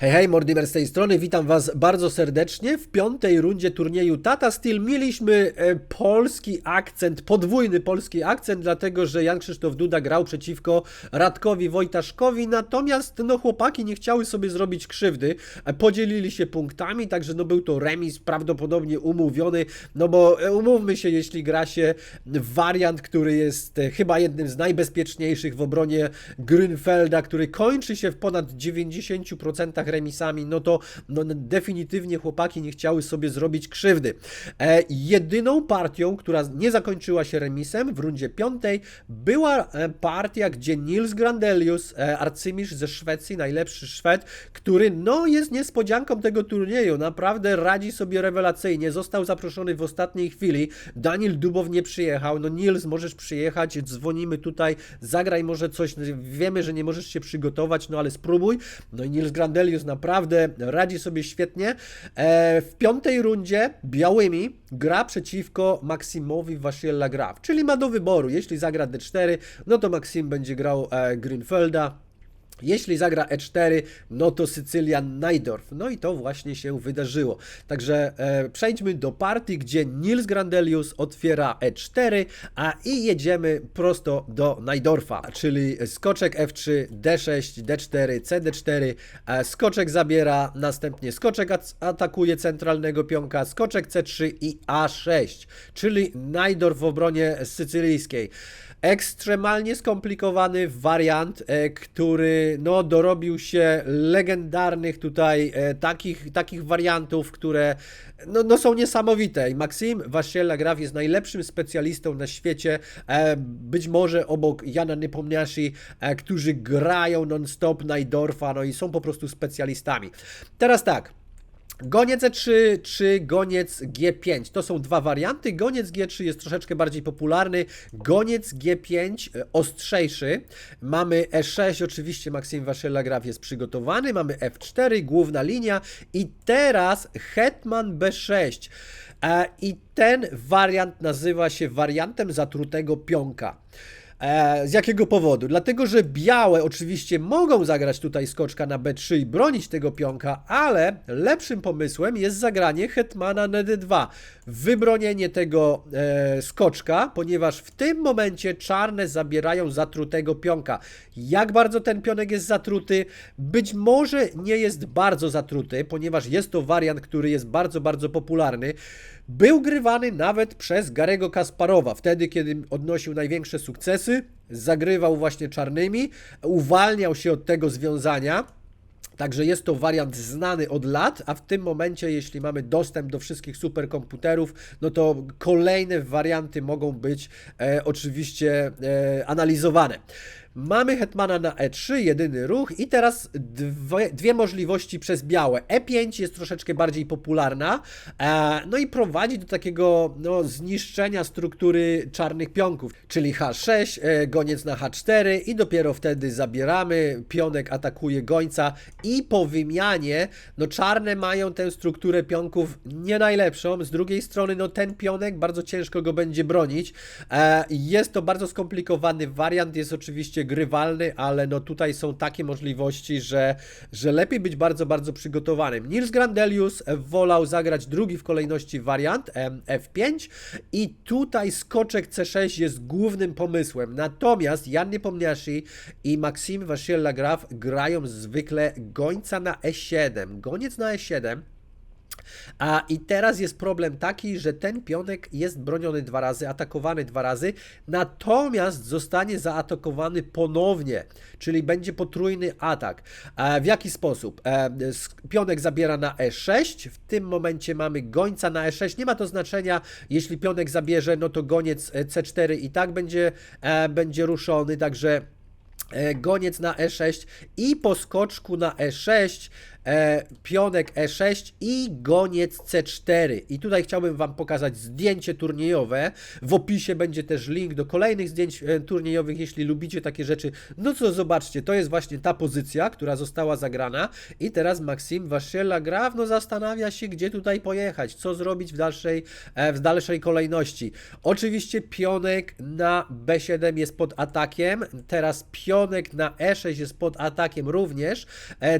Hej, hej, Mortimer z tej strony, witam Was bardzo serdecznie. W piątej rundzie turnieju Tata Steel mieliśmy e, polski akcent, podwójny polski akcent, dlatego że Jan Krzysztof Duda grał przeciwko Radkowi Wojtaszkowi, natomiast no chłopaki nie chciały sobie zrobić krzywdy, e, podzielili się punktami, także no był to remis prawdopodobnie umówiony, no bo e, umówmy się, jeśli gra się wariant, który jest chyba jednym z najbezpieczniejszych w obronie Grünfelda, który kończy się w ponad 90% remisami, no to no, definitywnie chłopaki nie chciały sobie zrobić krzywdy. E, jedyną partią, która nie zakończyła się remisem w rundzie piątej, była e, partia, gdzie Nils Grandelius, e, arcymistrz ze Szwecji, najlepszy Szwed, który no jest niespodzianką tego turnieju, naprawdę radzi sobie rewelacyjnie, został zaproszony w ostatniej chwili, Daniel Dubow nie przyjechał, no Nils możesz przyjechać, dzwonimy tutaj, zagraj może coś, wiemy, że nie możesz się przygotować, no ale spróbuj, no i Nils Grandelius naprawdę radzi sobie świetnie. E, w piątej rundzie białymi gra przeciwko Maksimowi Wasiella Graf, czyli ma do wyboru, jeśli zagra D4, no to Maksim będzie grał e, Grünfelda, jeśli zagra E4, no to Sycylian Najdorf. No i to właśnie się wydarzyło. Także e, przejdźmy do partii, gdzie Nils Grandelius otwiera E4, a i jedziemy prosto do Najdorfa, czyli skoczek F3, D6, D4, CD4, e, skoczek zabiera, następnie skoczek at- atakuje centralnego pionka, skoczek C3 i A6, czyli Najdorf w obronie sycylijskiej. Ekstremalnie skomplikowany wariant, e, który no, dorobił się legendarnych tutaj e, takich, takich wariantów, które no, no są niesamowite. I Maksim Wasiela Graf jest najlepszym specjalistą na świecie, e, być może obok Jana Nepomniaszy, którzy grają non-stop Najdorfa, no i są po prostu specjalistami. Teraz tak. Goniec E3 czy goniec G5 to są dwa warianty. Goniec G3 jest troszeczkę bardziej popularny. Goniec G5 e, ostrzejszy. Mamy E6, oczywiście Maksim Waszela Graf jest przygotowany. Mamy F4, główna linia. I teraz Hetman B6. E, I ten wariant nazywa się wariantem zatrutego pionka. E, z jakiego powodu? Dlatego, że białe oczywiście mogą zagrać tutaj skoczka na B3 i bronić tego pionka, ale lepszym pomysłem jest zagranie hetmana na D2. Wybronienie tego e, skoczka, ponieważ w tym momencie czarne zabierają zatrutego pionka. Jak bardzo ten pionek jest zatruty? Być może nie jest bardzo zatruty, ponieważ jest to wariant, który jest bardzo, bardzo popularny. Był grywany nawet przez Garego Kasparowa, wtedy kiedy odnosił największe sukcesy, zagrywał właśnie czarnymi, uwalniał się od tego związania. Także jest to wariant znany od lat, a w tym momencie, jeśli mamy dostęp do wszystkich superkomputerów, no to kolejne warianty mogą być e, oczywiście e, analizowane. Mamy hetmana na E3, jedyny ruch i teraz dwie, dwie możliwości przez białe. E5 jest troszeczkę bardziej popularna, e, no i prowadzi do takiego no, zniszczenia struktury czarnych pionków, czyli H6, e, goniec na H4 i dopiero wtedy zabieramy, pionek atakuje gońca i po wymianie, no czarne mają tę strukturę pionków nie najlepszą, z drugiej strony no ten pionek bardzo ciężko go będzie bronić. E, jest to bardzo skomplikowany wariant, jest oczywiście grywalny, ale no tutaj są takie możliwości, że, że lepiej być bardzo, bardzo przygotowanym. Nils Grandelius wolał zagrać drugi w kolejności wariant em, F5 i tutaj skoczek C6 jest głównym pomysłem. Natomiast Jan Nepomniaszy i Maksim Wasiel Graf grają zwykle gońca na E7. Goniec na E7 a i teraz jest problem taki, że ten pionek jest broniony dwa razy, atakowany dwa razy, natomiast zostanie zaatakowany ponownie, czyli będzie potrójny atak. E, w jaki sposób? E, pionek zabiera na E6, w tym momencie mamy gońca na E6, nie ma to znaczenia, jeśli pionek zabierze, no to goniec e, C4 i tak będzie, e, będzie ruszony, także e, goniec na E6 i po skoczku na E6 e, pionek E6 i goniec C4. I tutaj chciałbym Wam pokazać zdjęcie turniejowe. W opisie będzie też link do kolejnych zdjęć e, turniejowych, jeśli lubicie takie rzeczy. No to zobaczcie, to jest właśnie ta pozycja, która została zagrana i teraz Maksim Wasiela Graf no zastanawia się, gdzie tutaj pojechać, co zrobić w dalszej, e, w dalszej kolejności. Oczywiście pionek na B7 jest pod atakiem, teraz pionek na E6 jest pod atakiem również.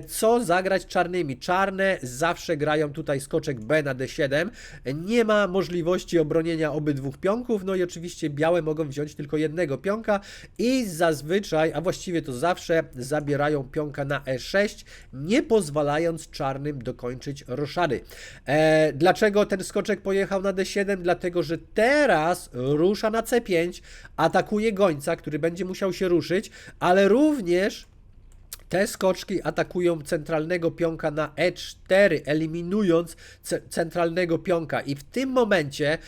Co zagrać czarnym? Czarnymi. Czarne zawsze grają tutaj skoczek B na D7. Nie ma możliwości obronienia obydwu pionków, no i oczywiście białe mogą wziąć tylko jednego pionka i zazwyczaj, a właściwie to zawsze, zabierają pionka na E6, nie pozwalając czarnym dokończyć roszady. E, dlaczego ten skoczek pojechał na D7? Dlatego, że teraz rusza na C5, atakuje gońca, który będzie musiał się ruszyć, ale również te skoczki atakują centralnego pionka na E4, eliminując ce- centralnego pionka. I w tym momencie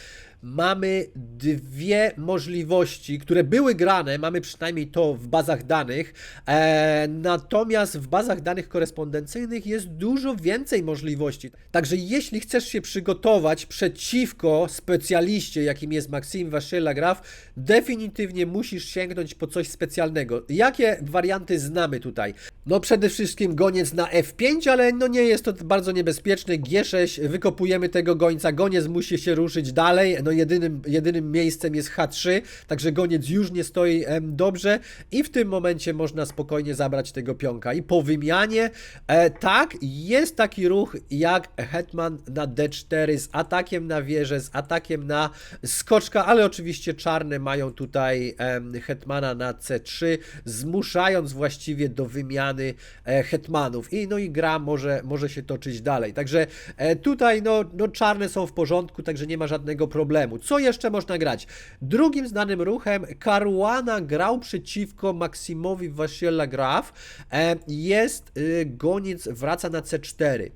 mamy dwie możliwości, które były grane, mamy przynajmniej to w bazach danych, e, natomiast w bazach danych korespondencyjnych jest dużo więcej możliwości. Także jeśli chcesz się przygotować przeciwko specjaliście, jakim jest Maxime Waszyla Graf, definitywnie musisz sięgnąć po coś specjalnego. Jakie warianty znamy tutaj? No przede wszystkim goniec na F5, ale no nie jest to bardzo niebezpieczne. G6, wykopujemy tego gońca, goniec musi się ruszyć dalej, no jedynym, jedynym miejscem jest H3, także goniec już nie stoi dobrze i w tym momencie można spokojnie zabrać tego pionka. I po wymianie, e, tak, jest taki ruch jak hetman na D4 z atakiem na wieżę, z atakiem na skoczka, ale oczywiście czarne mają tutaj hetmana na C3, zmuszając właściwie do wymiany e, hetmanów. I no i gra może, może się toczyć dalej. Także e, tutaj no, no czarne są w porządku, także nie ma żadnego problemu. Co jeszcze można grać? Drugim znanym ruchem Caruana grał przeciwko Maksimowi Wasiela Graf. E, jest y, goniec, wraca na C4.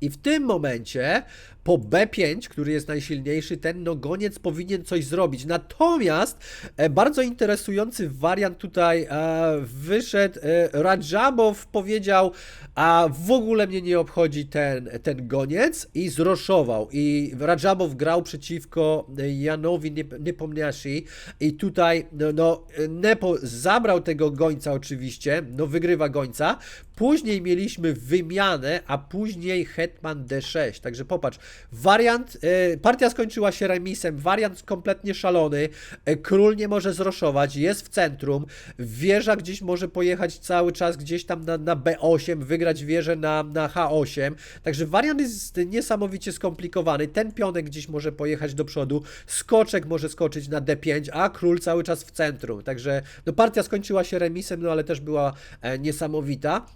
I w tym momencie po B5, który jest najsilniejszy, ten no goniec powinien coś zrobić. Natomiast e, bardzo interesujący wariant tutaj e, wyszedł. E, Radżabow powiedział, a w ogóle mnie nie obchodzi ten, ten goniec i zroszował. I Radżabow grał przeciwko Janowi Nep- Nepomniaszy i tutaj no, no, Nepo zabrał tego gońca oczywiście, no wygrywa gońca. Później mieliśmy wymianę, a później hetman D6. Także popatrz, wariant, e, partia skończyła się remisem, wariant kompletnie szalony, e, król nie może zroszować, jest w centrum, wieża gdzieś może pojechać cały czas gdzieś tam na, na B8, wygrać wieżę na, na H8. Także wariant jest niesamowicie skomplikowany. Ten pionek gdzieś może pojechać do przodu, skoczek może skoczyć na D5, a król cały czas w centrum. Także no, partia skończyła się remisem, no ale też była e, niesamowita.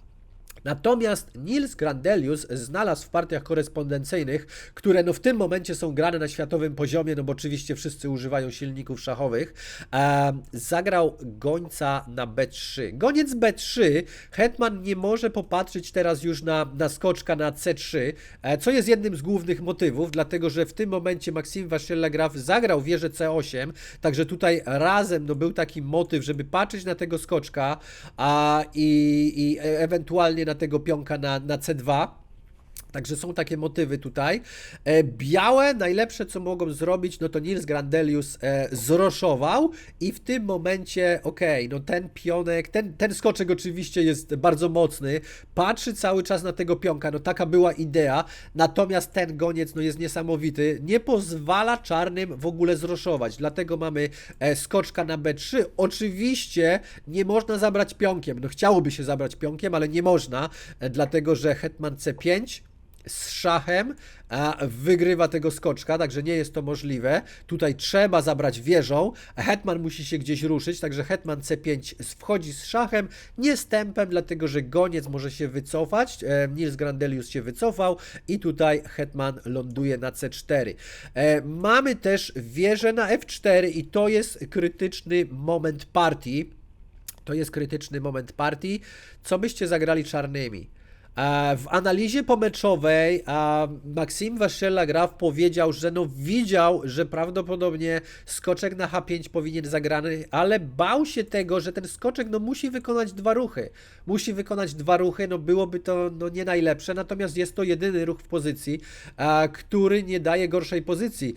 Natomiast Nils Grandelius znalazł w partiach korespondencyjnych, które no w tym momencie są grane na światowym poziomie, no bo oczywiście wszyscy używają silników szachowych, e, zagrał gońca na B3. Goniec B3, Hetman nie może popatrzeć teraz już na, na skoczka na C3, e, co jest jednym z głównych motywów, dlatego że w tym momencie Maxim Wasyla Graf zagrał wieżę C8, także tutaj razem no, był taki motyw, żeby patrzeć na tego skoczka a, i, i e- ewentualnie na tego pionka na, na C2. Także są takie motywy tutaj. E, białe, najlepsze co mogą zrobić, no to Nils Grandelius e, zroszował i w tym momencie, okej, no ten pionek, ten, ten skoczek oczywiście jest bardzo mocny, patrzy cały czas na tego pionka, no taka była idea, natomiast ten goniec no jest niesamowity, nie pozwala czarnym w ogóle zroszować, dlatego mamy e, skoczka na B3. Oczywiście nie można zabrać pionkiem, no chciałoby się zabrać pionkiem, ale nie można, dlatego że hetman C5 z szachem a wygrywa tego skoczka, także nie jest to możliwe. Tutaj trzeba zabrać wieżą, hetman musi się gdzieś ruszyć, także hetman C5 wchodzi z szachem, nie stępem, dlatego że goniec może się wycofać, e, Nils Grandelius się wycofał i tutaj hetman ląduje na C4. E, mamy też wieżę na F4 i to jest krytyczny moment partii. To jest krytyczny moment partii. Co byście zagrali czarnymi? W analizie pomeczowej Maxim Wasyla Graf powiedział, że no widział, że prawdopodobnie skoczek na H5 powinien zagrany, ale bał się tego, że ten skoczek no musi wykonać dwa ruchy. Musi wykonać dwa ruchy, no byłoby to no nie najlepsze, natomiast jest to jedyny ruch w pozycji, który nie daje gorszej pozycji.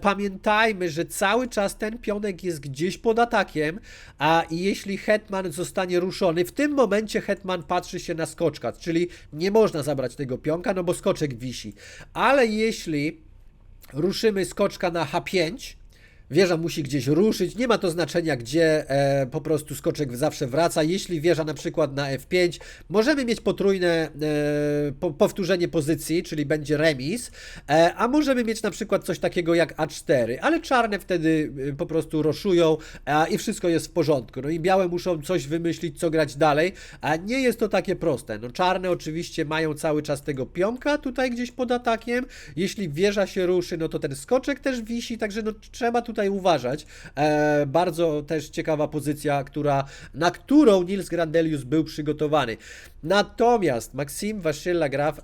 Pamiętajmy, że cały czas ten pionek jest gdzieś pod atakiem, a jeśli hetman zostanie ruszony, w tym momencie hetman patrzy się na skoczka, czyli nie można zabrać tego pionka, no bo skoczek wisi. Ale jeśli ruszymy skoczka na H5, Wieża musi gdzieś ruszyć, nie ma to znaczenia gdzie, e, po prostu skoczek zawsze wraca. Jeśli wieża na przykład na F5, możemy mieć potrójne e, po, powtórzenie pozycji, czyli będzie remis, e, a możemy mieć na przykład coś takiego jak A4, ale czarne wtedy e, po prostu roszują a, i wszystko jest w porządku. No i białe muszą coś wymyślić, co grać dalej, a nie jest to takie proste. No czarne oczywiście mają cały czas tego pionka tutaj gdzieś pod atakiem, jeśli wieża się ruszy, no to ten skoczek też wisi, także no trzeba tutaj uważać. E, bardzo też ciekawa pozycja, która, na którą Nils Grandelius był przygotowany. Natomiast Maksim Waszyla Graf e,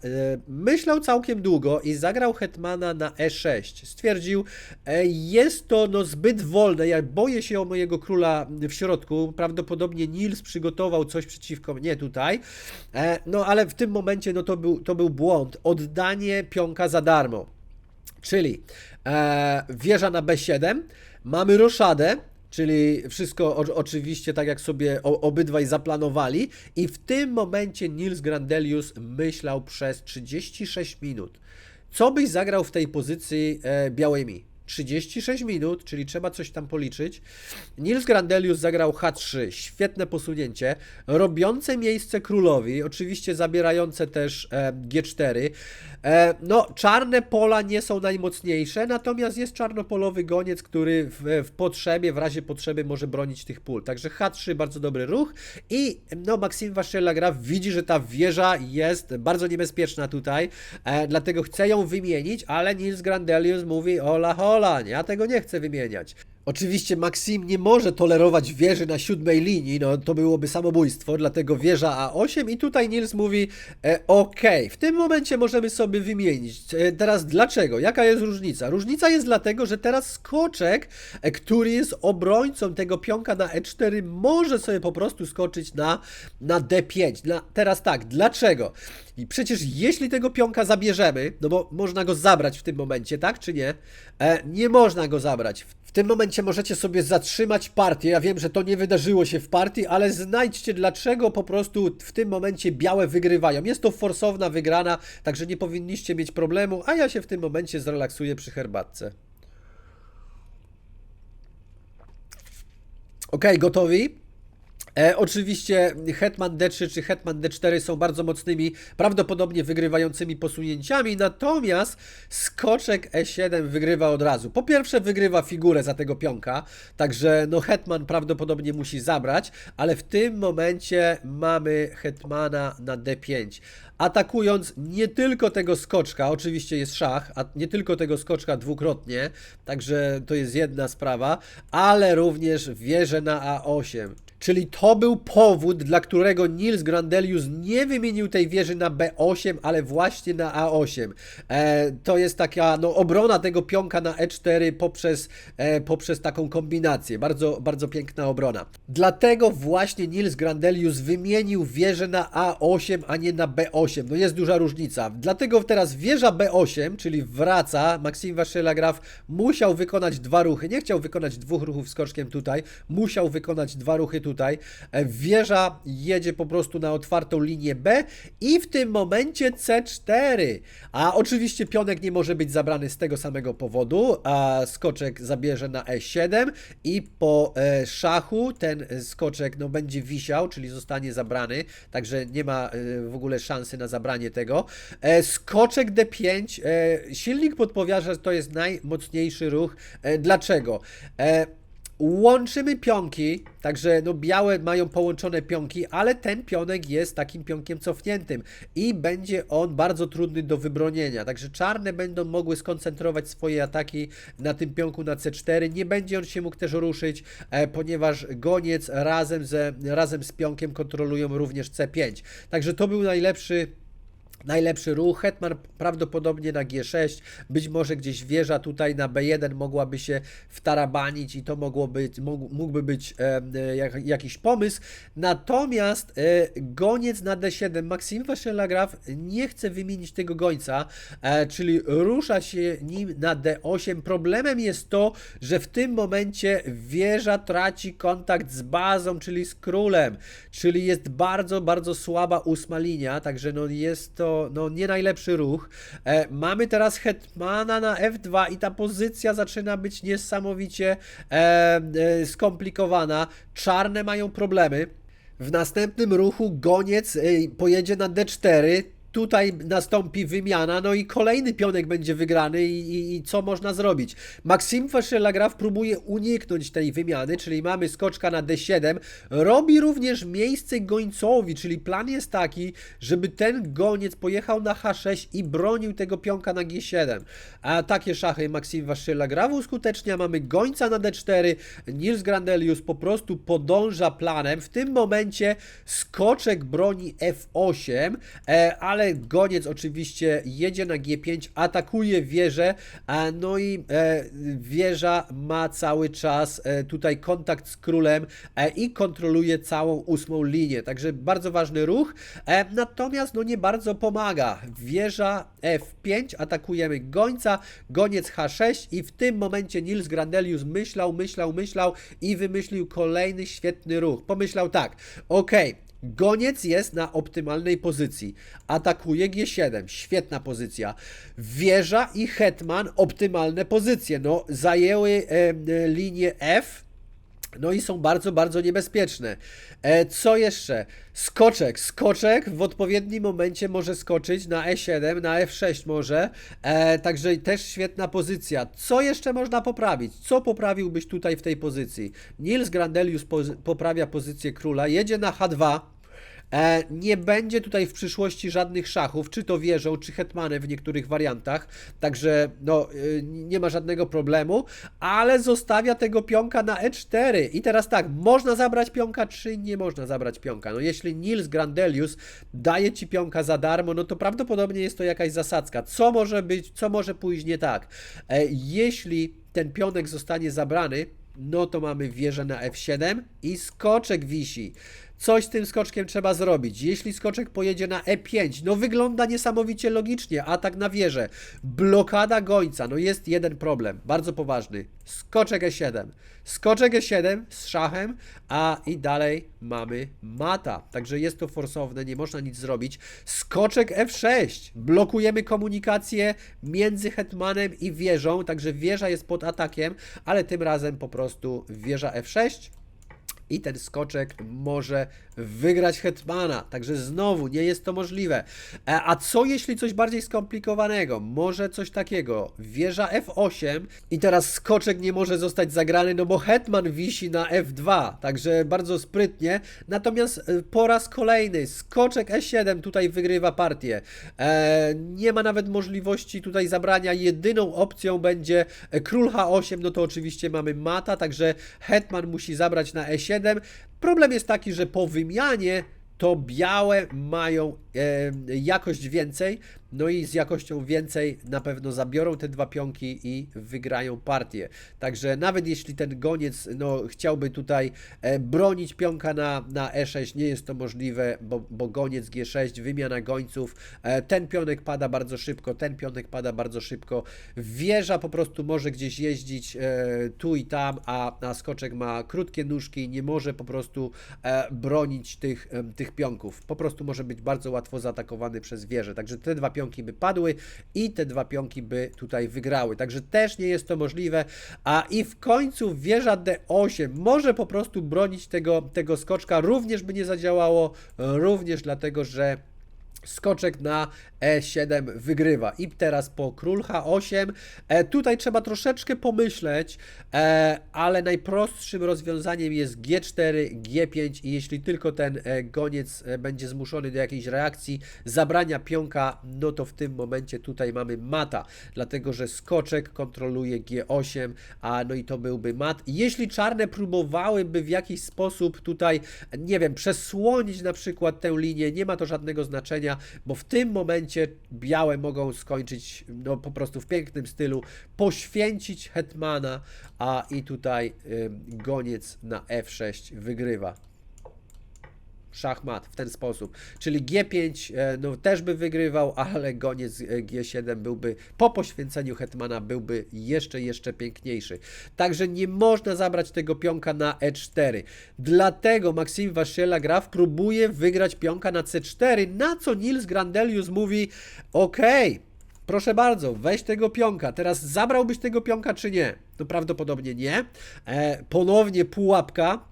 myślał całkiem długo i zagrał Hetmana na E6. Stwierdził, e, jest to no zbyt wolne, ja boję się o mojego króla w środku, prawdopodobnie Nils przygotował coś przeciwko mnie tutaj, e, no ale w tym momencie no to był, to był błąd, oddanie pionka za darmo. Czyli e, wieża na B7, mamy roszadę, czyli wszystko o, oczywiście tak jak sobie o, obydwaj zaplanowali i w tym momencie Nils Grandelius myślał przez 36 minut. Co byś zagrał w tej pozycji e, białymi? 36 minut, czyli trzeba coś tam policzyć. Nils Grandelius zagrał H3, świetne posunięcie, robiące miejsce królowi, oczywiście zabierające też e, G4. E, no, czarne pola nie są najmocniejsze, natomiast jest czarnopolowy goniec, który w, w potrzebie, w razie potrzeby może bronić tych pól. Także H3 bardzo dobry ruch i no, Maksim Waszczela gra widzi, że ta wieża jest bardzo niebezpieczna tutaj, e, dlatego chce ją wymienić, ale Nils Grandelius mówi ola hola, ja tego nie chcę wymieniać. Oczywiście Maxim nie może tolerować wieży na siódmej linii, no to byłoby samobójstwo, dlatego wieża A8 i tutaj Nils mówi e, ok, w tym momencie możemy sobie wymienić. E, teraz dlaczego? Jaka jest różnica? Różnica jest dlatego, że teraz skoczek, e, który jest obrońcą tego pionka na E4 może sobie po prostu skoczyć na, na D5. Na, teraz tak, dlaczego? I przecież jeśli tego pionka zabierzemy, no bo można go zabrać w tym momencie, tak czy nie? E, nie można go zabrać. W tym momencie możecie sobie zatrzymać partię. Ja wiem, że to nie wydarzyło się w partii, ale znajdźcie dlaczego po prostu w tym momencie białe wygrywają. Jest to forsowna wygrana, także nie powinniście mieć problemu, a ja się w tym momencie zrelaksuję przy herbatce. Ok, gotowi? E, oczywiście Hetman D3 czy Hetman D4 są bardzo mocnymi, prawdopodobnie wygrywającymi posunięciami, natomiast skoczek E7 wygrywa od razu. Po pierwsze wygrywa figurę za tego pionka, także no Hetman prawdopodobnie musi zabrać, ale w tym momencie mamy Hetmana na D5 atakując nie tylko tego skoczka, oczywiście jest szach, a nie tylko tego skoczka dwukrotnie, także to jest jedna sprawa, ale również wieżę na A8. Czyli to był powód, dla którego Nils Grandelius nie wymienił tej wieży na B8, ale właśnie na A8. E, to jest taka no, obrona tego pionka na E4 poprzez, e, poprzez taką kombinację. Bardzo, bardzo piękna obrona. Dlatego właśnie Nils Grandelius wymienił wieżę na A8, a nie na B8. No jest duża różnica. Dlatego teraz wieża B8, czyli wraca, Maksim Waszyla Graf musiał wykonać dwa ruchy. Nie chciał wykonać dwóch ruchów skoczkiem tutaj, musiał wykonać dwa ruchy tutaj. E, Wieża jedzie po prostu na otwartą linię B i w tym momencie C4. A oczywiście pionek nie może być zabrany z tego samego powodu, a skoczek zabierze na E7 i po e, szachu ten skoczek no, będzie wisiał, czyli zostanie zabrany, także nie ma e, w ogóle szansy na zabranie tego. Skoczek D5, e, silnik podpowiada, że to jest najmocniejszy ruch. Dlaczego? Łączymy pionki, także no białe mają połączone pionki, ale ten pionek jest takim pionkiem cofniętym i będzie on bardzo trudny do wybronienia. Także czarne będą mogły skoncentrować swoje ataki na tym pionku na C4. Nie będzie on się mógł też ruszyć, e, ponieważ goniec razem, ze, razem z pionkiem kontrolują również C5. Także to był najlepszy Najlepszy ruch, Hetman prawdopodobnie na G6, być może gdzieś wieża tutaj na B1 mogłaby się wtarabanić i to mogło być, mógł, mógłby być e, jak, jakiś pomysł. Natomiast e, goniec na D7, Maksim Waszylagraf nie chce wymienić tego gońca, e, czyli rusza się nim na D8. Problemem jest to, że w tym momencie wieża traci kontakt z bazą, czyli z królem, czyli jest bardzo, bardzo słaba ósma linia, także no jest to no, nie najlepszy ruch. E, mamy teraz hetmana na F2 i ta pozycja zaczyna być niesamowicie e, e, skomplikowana. Czarne mają problemy. W następnym ruchu goniec y, pojedzie na D4. Tutaj nastąpi wymiana, no i kolejny pionek będzie wygrany i, i, i co można zrobić? Maxim Faszylagraf próbuje uniknąć tej wymiany, czyli mamy skoczka na D7, robi również miejsce gońcowi, czyli plan jest taki, żeby ten goniec pojechał na H6 i bronił tego pionka na G7. A takie szachy Maxim Faszylagraf uskutecznia, mamy gońca na D4, Nils Grandelius po prostu podąża planem, w tym momencie skoczek broni F8, e, ale goniec oczywiście jedzie na G5, atakuje wieżę, a no i e, wieża ma cały czas e, tutaj kontakt z królem e, i kontroluje całą ósmą linię, także bardzo ważny ruch, natomiast no nie bardzo pomaga. Wieża F5, atakujemy gońca, goniec H6 i w tym momencie Nils Grandelius myślał, myślał, myślał i wymyślił kolejny świetny ruch. Pomyślał tak, okej, Goniec jest na optymalnej pozycji. Atakuje G7. Świetna pozycja. Wieża i hetman optymalne pozycje. No, zajęły e, linię F. No i są bardzo, bardzo niebezpieczne. E, co jeszcze? Skoczek. Skoczek w odpowiednim momencie może skoczyć na E7, na F6 może. E, także też świetna pozycja. Co jeszcze można poprawić? Co poprawiłbyś tutaj w tej pozycji? Nils Grandelius po, poprawia pozycję króla, jedzie na H2. E, nie będzie tutaj w przyszłości żadnych szachów, czy to wieżą, czy hetmanem w niektórych wariantach, także no, y, nie ma żadnego problemu, ale zostawia tego pionka na E4. I teraz tak, można zabrać pionka, czy nie można zabrać pionka? No jeśli Nils Grandelius daje ci pionka za darmo, no to prawdopodobnie jest to jakaś zasadzka. Co może być, co może pójść nie tak? E, jeśli ten pionek zostanie zabrany, no to mamy wieżę na F7 i skoczek wisi. Coś z tym skoczkiem trzeba zrobić. Jeśli skoczek pojedzie na E5, no wygląda niesamowicie logicznie, atak na wieżę, blokada gońca, no jest jeden problem, bardzo poważny. Skoczek E7. Skoczek E7 z szachem, a i dalej mamy mata. Także jest to forsowne, nie można nic zrobić. Skoczek F6. Blokujemy komunikację między hetmanem i wieżą, także wieża jest pod atakiem, ale tym razem po prostu wieża F6 i ten skoczek może wygrać hetmana. Także znowu nie jest to możliwe. E, A co jeśli coś bardziej skomplikowanego? Może coś takiego. Wieża F8 i teraz skoczek nie może zostać zagrany, no bo hetman wisi na F2. Także bardzo sprytnie. Natomiast e, po raz kolejny skoczek E7 tutaj wygrywa partię. E, nie ma nawet możliwości tutaj zabrania. Jedyną opcją będzie król H8, no to oczywiście mamy mata, także hetman musi zabrać na E7. Problem jest taki, że po wymianie to białe mają jakość więcej, no i z jakością więcej na pewno zabiorą te dwa pionki i wygrają partię. Także nawet jeśli ten goniec no, chciałby tutaj e, bronić pionka na, na E6, nie jest to możliwe, bo, bo goniec G6, wymiana gońców, e, ten pionek pada bardzo szybko, ten pionek pada bardzo szybko. Wieża po prostu może gdzieś jeździć e, tu i tam, a, a skoczek ma krótkie nóżki, nie może po prostu bronić tych, tych pionków. Po prostu może być bardzo łatwo zaatakowany przez wieżę. Także te dwa pionki by padły i te dwa pionki by tutaj wygrały. Także też nie jest to możliwe. A i w końcu wieża D8 może po prostu bronić tego, tego skoczka. Również by nie zadziałało, również dlatego, że Skoczek na E7 wygrywa. I teraz po król H8. E, tutaj trzeba troszeczkę pomyśleć, e, ale najprostszym rozwiązaniem jest G4, G5 i jeśli tylko ten e, goniec e, będzie zmuszony do jakiejś reakcji, zabrania pionka, no to w tym momencie tutaj mamy mata, dlatego że skoczek kontroluje G8, a no i to byłby mat. Jeśli czarne próbowałyby w jakiś sposób tutaj, nie wiem, przesłonić na przykład tę linię, nie ma to żadnego znaczenia, bo w tym momencie białe mogą skończyć no, po prostu w pięknym stylu, poświęcić hetmana, a i tutaj ym, goniec na F6 wygrywa. Szachmat w ten sposób. Czyli G5 e, no, też by wygrywał, ale goniec e, G7 byłby po poświęceniu hetmana byłby jeszcze, jeszcze piękniejszy. Także nie można zabrać tego pionka na E4. Dlatego Maksim Wasziela Graf próbuje wygrać pionka na C4, na co Nils Grandelius mówi okej, Proszę bardzo, weź tego pionka. Teraz zabrałbyś tego pionka, czy nie? No prawdopodobnie nie. E, ponownie pułapka.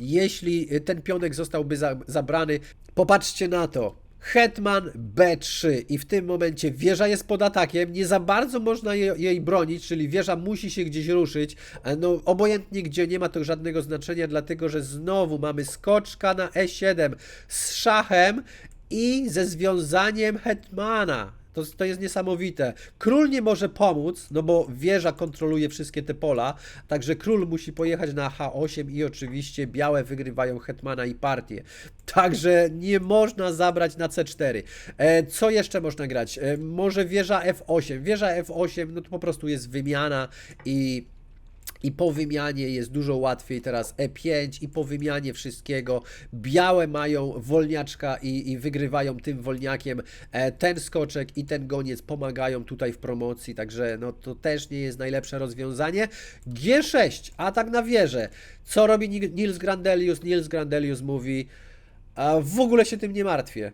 Jeśli ten pionek zostałby za, zabrany, popatrzcie na to. Hetman B3 i w tym momencie wieża jest pod atakiem, nie za bardzo można je, jej bronić, czyli wieża musi się gdzieś ruszyć, E, no obojętnie gdzie, nie ma to żadnego znaczenia, dlatego że znowu mamy skoczka na E7 z szachem i ze związaniem hetmana. To, to jest niesamowite. Król nie może pomóc, no bo wieża kontroluje wszystkie te pola, także król musi pojechać na H8 i oczywiście białe wygrywają hetmana i partię. Także nie można zabrać na C4. E, co jeszcze można grać? E, może wieża F8. Wieża F8, no to po prostu jest wymiana i i po wymianie jest dużo łatwiej teraz E5 i po wymianie wszystkiego białe mają wolniaczka i, i wygrywają tym wolniakiem. E, ten skoczek i ten goniec pomagają tutaj w promocji, także no to też nie jest najlepsze rozwiązanie. G6, atak na wieżę. Co robi Ni- Nils Grandelius? Nils Grandelius mówi, a w ogóle się tym nie martwię.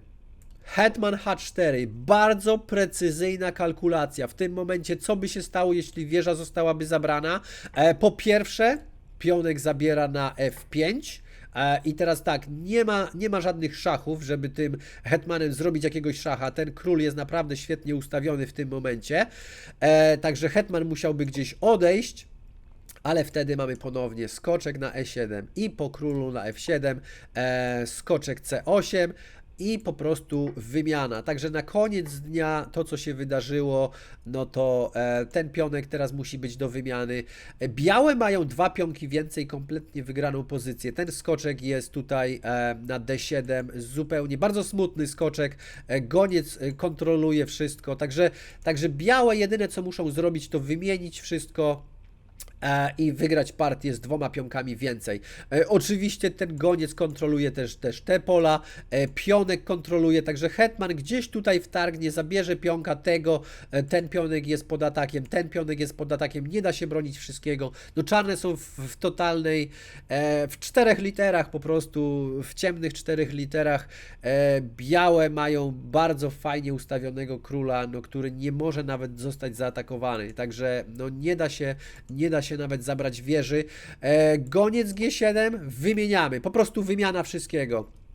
Hetman H4, bardzo precyzyjna kalkulacja. W tym momencie, co by się stało, jeśli wieża zostałaby zabrana? E, po pierwsze, pionek zabiera na F5. E, I teraz tak, nie ma, nie ma żadnych szachów, żeby tym hetmanem zrobić jakiegoś szacha. Ten król jest naprawdę świetnie ustawiony w tym momencie. E, także hetman musiałby gdzieś odejść. Ale wtedy mamy ponownie skoczek na E7 i po królu na F7 e, skoczek C8 i po prostu wymiana. Także na koniec dnia to, co się wydarzyło, no to e, ten pionek teraz musi być do wymiany. Białe mają dwa pionki więcej, kompletnie wygraną pozycję. Ten skoczek jest tutaj e, na D7, zupełnie bardzo smutny skoczek. E, goniec kontroluje wszystko, także, także białe jedyne co muszą zrobić to wymienić wszystko i wygrać partię z dwoma pionkami więcej. E, oczywiście ten goniec kontroluje też, też te pola, e, pionek kontroluje, także hetman gdzieś tutaj wtargnie, zabierze pionka tego, e, ten pionek jest pod atakiem, ten pionek jest pod atakiem, nie da się bronić wszystkiego. No czarne są w, w totalnej, e, w czterech literach po prostu, w ciemnych czterech literach. E, białe mają bardzo fajnie ustawionego króla, no, który nie może nawet zostać zaatakowany, także no nie da się, nie da się nawet zabrać wieży. E, goniec G7 wymieniamy, po prostu wymiana wszystkiego.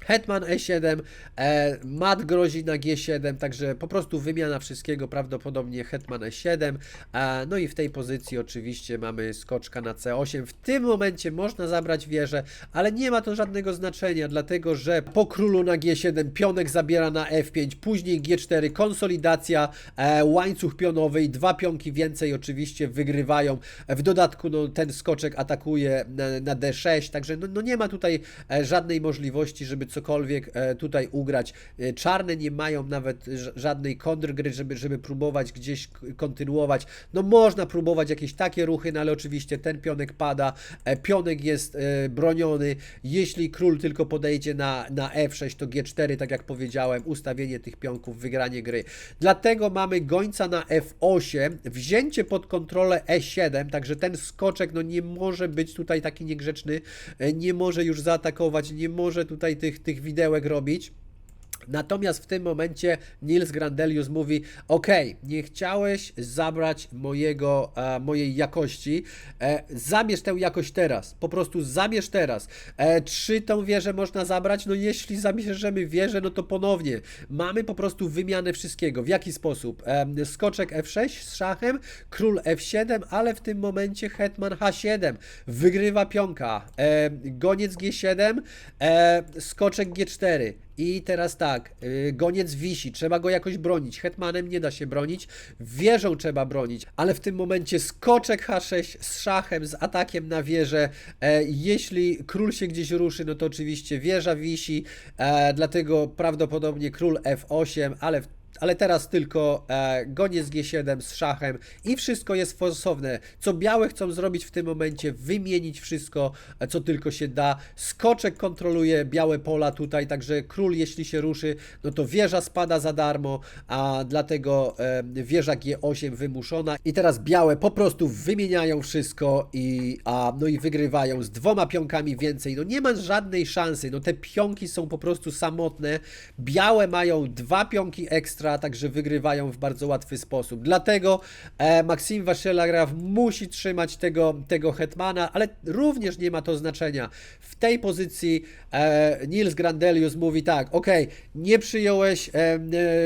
Hetman E7, e, mat grozi na G7, także po prostu wymiana wszystkiego, prawdopodobnie Hetman E7, e, no i w tej pozycji oczywiście mamy skoczka na C8. W tym momencie można zabrać wieżę, ale nie ma to żadnego znaczenia, dlatego że po królu na G7 pionek zabiera na F5, później G4, konsolidacja, e, łańcuch pionowy i dwa pionki więcej oczywiście wygrywają. W dodatku no, ten skoczek atakuje na, na D6, także no, no nie ma tutaj e, żadnej możliwości, żeby cokolwiek e, tutaj ugrać. E, Czarne nie mają nawet żadnej kontrgry, żeby, żeby próbować gdzieś kontynuować. No można próbować jakieś takie ruchy, no ale oczywiście ten pionek pada, e, pionek jest broniony. Jeśli król tylko podejdzie na, na F6, to G4, tak jak powiedziałem, ustawienie tych pionków, wygranie gry. Dlatego mamy gońca na F8, wzięcie pod kontrolę E7, także ten skoczek no nie może być tutaj taki niegrzeczny, nie może już zaatakować, nie może tutaj tych, tych widełek robić. Natomiast w tym momencie Nils Grandelius mówi: OK, nie chciałeś zabrać mojego, e, mojej jakości, e, zabierz tę jakość teraz. Po prostu zabierz teraz. E, czy tą wieżę można zabrać? No, jeśli zabierzemy wieżę, no to ponownie mamy po prostu wymianę wszystkiego. W jaki sposób? E, skoczek F6 z szachem, król F7, ale w tym momencie hetman H7 wygrywa pionka. E, goniec G7, e, skoczek G4. I teraz tak, y, goniec wisi, trzeba go jakoś bronić. Hetmanem nie da się bronić, wieżą trzeba bronić, ale w tym momencie skoczek H6 z szachem, z atakiem na wieżę. E, jeśli król się gdzieś ruszy, no to oczywiście wieża wisi, e, dlatego prawdopodobnie król F8, ale w ale teraz tylko e, goniec G7 z szachem i wszystko jest forsowne. Co białe chcą zrobić w tym momencie, wymienić wszystko, e, co tylko się da. Skoczek kontroluje białe pola tutaj, także król jeśli się ruszy, no to wieża spada za darmo, a dlatego e, wieża G8 wymuszona i teraz białe po prostu wymieniają wszystko i, a, no i wygrywają z dwoma pionkami więcej. No nie ma żadnej szansy, no te pionki są po prostu samotne. Białe mają dwa pionki ekstra, także wygrywają w bardzo łatwy sposób. Dlatego e, Maksim Waszelagraf musi trzymać tego, tego hetmana, ale również nie ma to znaczenia. W tej pozycji e, Nils Grandelius mówi tak, ok, nie przyjąłeś e, e,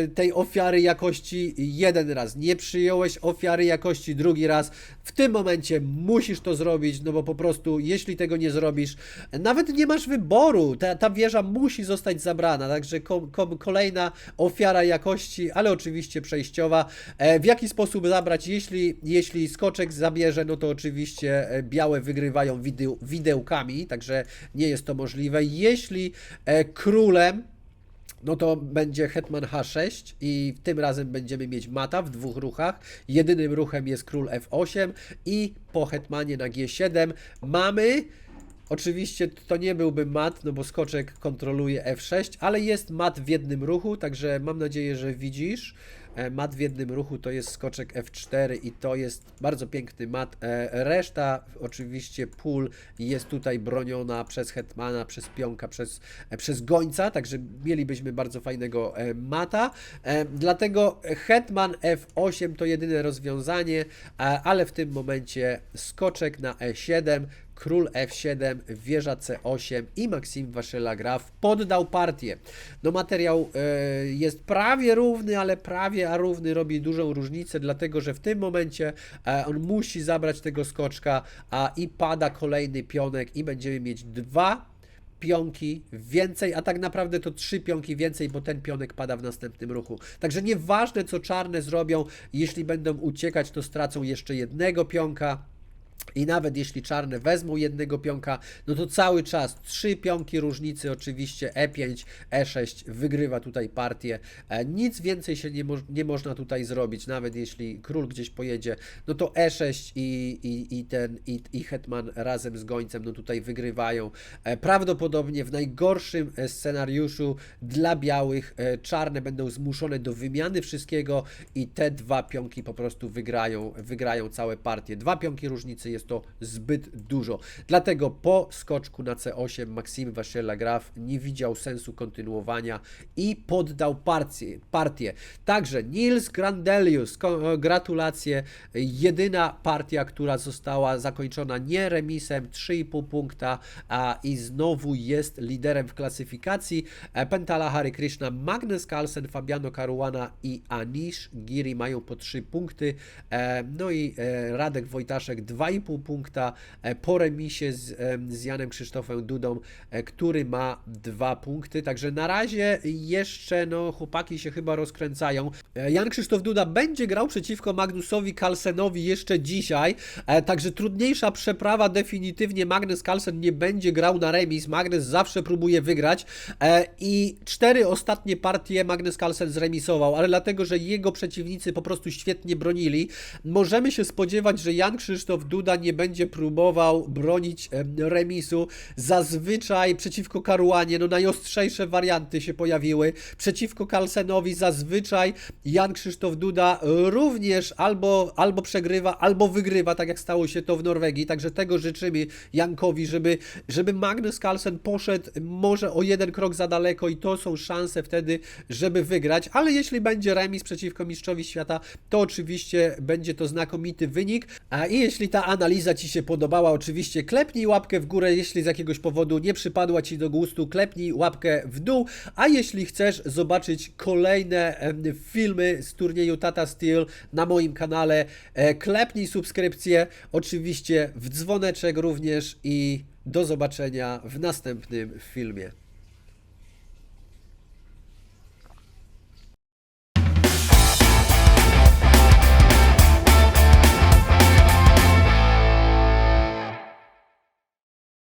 tej ofiary jakości jeden raz, nie przyjąłeś ofiary jakości drugi raz. W tym momencie musisz to zrobić, no bo po prostu jeśli tego nie zrobisz, nawet nie masz wyboru, ta, ta wieża musi zostać zabrana, także ko, ko, kolejna ofiara jakości, ale oczywiście przejściowa. E, w jaki sposób zabrać, jeśli, jeśli skoczek zabierze, no to oczywiście e, białe wygrywają wideł, widełkami, także nie jest to możliwe. Jeśli e, królem no to będzie hetman H6 i tym razem będziemy mieć mata w dwóch ruchach. Jedynym ruchem jest król F8 i po hetmanie na G7 mamy Oczywiście to nie byłby mat, no bo skoczek kontroluje F6, ale jest mat w jednym ruchu, także mam nadzieję, że widzisz. E, Mat w jednym ruchu to jest skoczek F4 i to jest bardzo piękny mat. E, Reszta oczywiście pól jest tutaj broniona przez hetmana, przez pionka, przez, e, przez gońca, także mielibyśmy bardzo fajnego mata. Dlatego hetman F8 to jedyne rozwiązanie, ale w tym momencie skoczek na E7, król F7, wieża C8 i Maksim Waszyla Graf poddał partię. No materiał e, jest prawie równy, ale prawie a równy robi dużą różnicę, dlatego że w tym momencie e, on musi zabrać tego skoczka a i pada kolejny pionek i będziemy mieć dwa pionki więcej, a tak naprawdę to trzy pionki więcej, bo ten pionek pada w następnym ruchu. Także nieważne co czarne zrobią, jeśli będą uciekać, to stracą jeszcze jednego pionka. I nawet jeśli czarne wezmą jednego pionka, no to cały czas trzy pionki różnicy, oczywiście E5, E6 wygrywa tutaj partię. E, nic więcej się nie, mo nie można tutaj zrobić, nawet jeśli król gdzieś pojedzie, no to E6 i, i, i ten i, i hetman razem z gońcem, no tutaj wygrywają. E, prawdopodobnie w najgorszym e, scenariuszu dla białych czarne będą zmuszone do wymiany wszystkiego i te dwa pionki po prostu wygrają, wygrają całe partie. Dwa pionki różnicy jest to zbyt dużo. Dlatego po skoczku na C8 Maksim Waszela Graf nie widział sensu kontynuowania i poddał partię. partię. Także Nils Grandelius, ko- gratulacje. Jedyna partia, która została zakończona nie remisem, 3,5 punkta a, i znowu jest liderem w klasyfikacji. E, Pentala Hari Krishna, Magnus Carlsen, Fabiano Caruana i Anish Giri mają po 3 punkty. E, No i e, Radek Wojtaszek 2,5 punkta e, po remisie z, em, z Janem Krzysztofem Dudą, e, który ma 2 punkty. Także na razie jeszcze no, chłopaki się chyba rozkręcają. E, Jan Krzysztof Duda będzie grał przeciwko Magnusowi Carlsenowi jeszcze dzisiaj, e, także trudniejsza przeprawa definitywnie. Magnus Carlsen nie będzie grał na remis. Magnus zawsze próbuje wygrać e, i cztery ostatnie partie Magnus Carlsen zremisował, ale dlatego, że jego przeciwnicy po prostu świetnie bronili, możemy się spodziewać, że Jan Krzysztof Duda nie będzie próbował bronić em, remisu. Zazwyczaj przeciwko Karuanie, no najostrzejsze warianty się pojawiły. Przeciwko Carlsenowi zazwyczaj Jan Krzysztof Duda również albo, albo przegrywa, albo wygrywa, tak jak stało się to w Norwegii. Także tego życzymy Jankowi, żeby, żeby Magnus Carlsen poszedł może o jeden krok za daleko i to są szanse wtedy, żeby wygrać. Ale jeśli będzie remis przeciwko mistrzowi świata, to oczywiście będzie to znakomity wynik. A jeśli ta analiza Ci się podobała, oczywiście klepnij łapkę w górę, jeśli z jakiegoś powodu nie przypadła Ci do gustu, klepnij łapkę w dół, a jeśli chcesz zobaczyć kolejne filmy z turnieju Tata Steel na moim kanale, e, klepnij subskrypcję, oczywiście w dzwoneczek również i do zobaczenia w następnym filmie.